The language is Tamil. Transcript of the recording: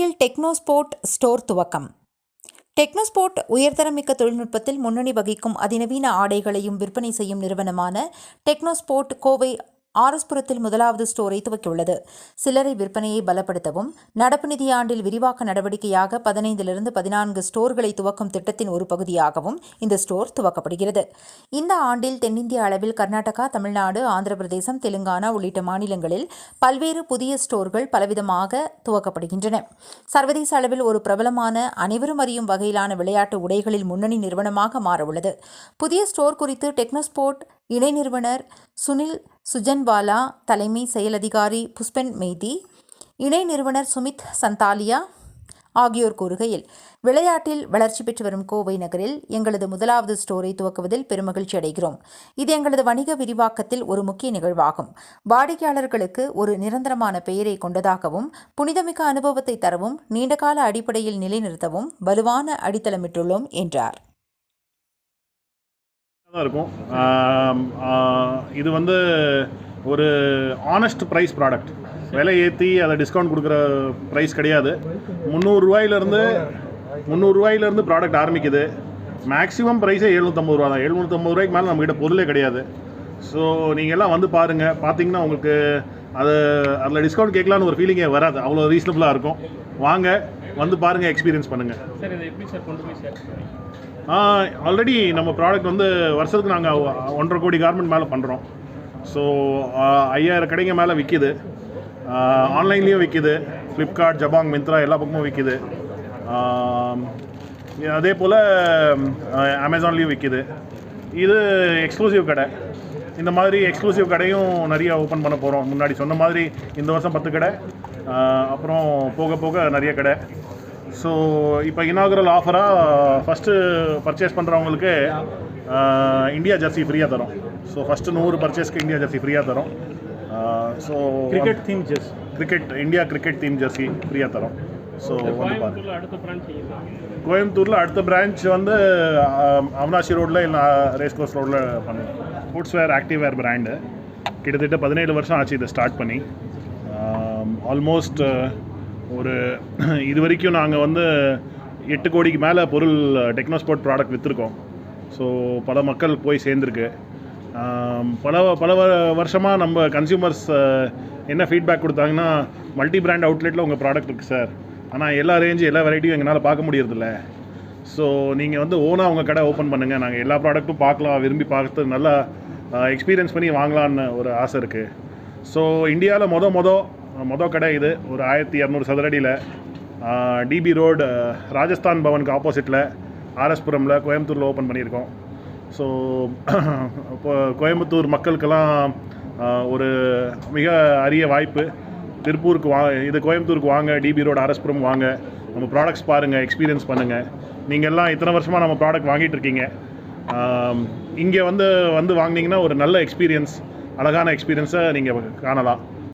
கோவையில் டெக்னோஸ்போர்ட் ஸ்டோர் துவக்கம். டெக்னோஸ்போர்ட் உயர்தரமிக்க தொழில்நுட்பத்தில் முன்னணி வகிக்கும் அதிநவீன ஆடைகளையும் விற்பனை செய்யும் நிறுவனமான டெக்னோஸ்போர்ட் கோவை ஆர்எஸ்புரத்தில் முதலாவது ஸ்டோரை துவக்கியுள்ளது. சில்லறை விற்பனையை பலப்படுத்தவும் நடப்பு நிதியாண்டில் விரிவாக்க நடவடிக்கையாக பதினைந்திலிருந்து பதினான்கு ஸ்டோர்களை துவக்கும் திட்டத்தின் ஒரு பகுதியாகவும் இந்த ஸ்டோர் துவக்கப்படுகிறது. இந்த ஆண்டில் தென்னிந்திய அளவில் கர்நாடகா தமிழ்நாடு ஆந்திர பிரதேசம் தெலுங்கானா உள்ளிட்ட மாநிலங்களில் பல்வேறு புதிய ஸ்டோர்கள் பலவிதமாக துவக்கப்படுகின்றன. சர்வதேச அளவில் ஒரு பிரபலமான அனைவரும் அறியும் வகையிலான விளையாட்டு உடைகளில் முன்னணி நிறுவனமாக மாறவுள்ளது. புதிய ஸ்டோர் குறித்து டெக்னோஸ்போர்ட் இணை நிறுவனர் சுனில் சுஜன்வாலா தலைமை செயல் அதிகாரி புஷ்பன் மெய்தி இணை நிறுவனர் சுமித் சந்தாலியா ஆகியோர் கூறுகையில் விளையாட்டில் வளர்ச்சி பெற்று வரும் கோவை நகரில் எங்களது முதலாவது ஸ்டோரை துவக்குவதில் பெருமகிழ்ச்சி அடைகிறோம். இது எங்களது வணிக விரிவாக்கத்தில் ஒரு முக்கிய நிகழ்வாகும். வாடிக்கையாளர்களுக்கு ஒரு நிரந்தரமான பெயரை கொண்டதாகவும் புனிதமிக்க அனுபவத்தை தரவும் நீண்டகால அடிப்படையில் நிலைநிறுத்தவும் வலுவான அடித்தளமிட்டுள்ளோம் என்றார். தான் இருக்கும். இது வந்து ஒரு ஆனஸ்ட் ப்ரைஸ் ப்ராடக்ட் விலை ஏற்றி அதை டிஸ்கவுண்ட் கொடுக்குற ப்ரைஸ் கிடையாது. முந்நூறுரூவாயிலேருந்து முந்நூறுரூவாயிலேருந்து ப்ராடக்ட் ஆரம்பிக்குது. மேக்ஸிமம் ப்ரைஸே எழுநூற்றம்பது ரூபா தான். எழுநூற்றம்பது ரூபாய்க்கு மேலே நம்மகிட்ட பொருளே கிடையாது. ஸோ நீங்கள் எல்லாம் வந்து பாருங்கள் பார்த்தீங்கன்னா உங்களுக்கு அது அதில் டிஸ்கவுண்ட் கேட்கலான்னு ஒரு ஃபீலிங்கே வராது. அவ்வளோ ரீசனபுளாக இருக்கும். வாங்க. வந்து பாருங்கள் எக்ஸ்பீரியன்ஸ் பண்ணுங்கள் சார் இதை எப்படி சார் கொண்டு போய் ஆல்ரெடி நம்ம ப்ராடக்ட் வந்து வருஷத்துக்கு நாங்கள் ஒன்றரை கோடி கார்மெண்ட் மேலே பண்ணுறோம் ஸோ ஐயாயிரம் கடைங்க மேலே விற்கிது ஆன்லைன்லேயும் விற்கிது ஃப்ளிப்கார்ட் ஜபாங் மிந்த்ரா எல்லா பக்கமும் விற்கிது அதே போல் அமேசான்லேயும் விற்கிது இது எக்ஸ்க்ளூசிவ் கடை. இந்த மாதிரி எக்ஸ்க்ளூசிவ் கடையும் நிறைய ஓப்பன் பண்ண போகிறோம் முன்னாடி சொன்ன மாதிரி இந்த வருஷம் பத்து கடை. அப்புறம் போக போக நிறைய கடை. ஸோ இப்போ இனாகுரல் ஆஃபராக ஃபஸ்ட்டு பர்ச்சேஸ் பண்ணுறவங்களுக்கு இந்தியா ஜெர்சி ஃப்ரீயாக தரோம். ஸோ ஃபஸ்ட்டு நூறு பர்ச்சேஸ்க்கு இந்தியா ஜெர்சி ஃப்ரீயாக தரோம். So cricket theme ஜெஸ் cricket India cricket team jersey ஃப்ரீயாக தரோம். ஸோ வந்து பாருங்க. கோயம்புத்தூர்ல அடுத்த பிரான்ச் செய்யுது கோயம்புத்தூரில் அடுத்த பிரான்ச் வந்து ஆஹ், அவனாசி ரோட்டில் இல்லை ரேஸ் கோர்ஸ் ரோட்டில் பண்ணுவோம் sports wear active wear brand கிட்டத்தட்ட பதினேழு வருஷம் ஆச்சு இதை ஸ்டார்ட் பண்ணி. ஆல்மோஸ்ட் ஒரு இது வரைக்கும் நாங்கள் வந்து எட்டு கோடிக்கு மேலே பொருள் டெக்னோஸ்போர்ட் ப்ராடக்ட் விற்றுருக்கோம் ஸோ பல மக்கள் போய் சேர்ந்துருக்கு. பல பல வருஷமாக நம்ம கன்சியூமர்ஸ் என்ன ஃபீட்பேக் கொடுத்தாங்கன்னா மல்டி பிராண்ட் அவுட்லெட்டில் உங்கள் ப்ராடக்ட் இருக்குது சார் ஆனால் எல்லா ரேஞ்சு எல்லா வெரைட்டியும் எங்களால் பார்க்க முடியறதில்ல. ஸோ நீங்கள் வந்து ஓனாக உங்கள் கடை ஓப்பன் பண்ணுங்கள் நாங்கள் எல்லா ப்ராடக்ட்டும் பார்க்கலாம் விரும்பி பார்த்து நல்லா எக்ஸ்பீரியன்ஸ் பண்ணி வாங்கலான்னு ஒரு ஆசை இருக்குது ஸோ இந்தியாவில் மொத மொத மொத கடை இது. ஒரு ஆயிரத்தி இரநூறு சதுரடியில் டிபி ரோடு ராஜஸ்தான் பவனுக்கு ஆப்போசிட்டில் ஆர்எஸ்புரமில் கோயம்புத்தூரில் ஓப்பன் பண்ணியிருக்கோம். ஸோ இப்போ கோயம்புத்தூர் மக்களுக்கெல்லாம் ஒரு மிக அரிய வாய்ப்பு. திருப்பூருக்கு வா இது கோயம்புத்தூருக்கு வாங்க டிபி ரோடு ஆர்எஸ்புரம் வாங்க. நம்ம ப்ராடக்ட்ஸ் பாருங்கள் எக்ஸ்பீரியன்ஸ் பண்ணுங்கள் நீங்கள் எல்லாம் இத்தனை வருஷமாக நம்ம ப்ராடக்ட் வாங்கிட்டு இருக்கீங்க. இங்கே வந்து வந்து வாங்குனீங்கன்னா ஒரு நல்ல எக்ஸ்பீரியன்ஸ் அழகான எக்ஸ்பீரியன்ஸை நீங்கள் காணலாம்.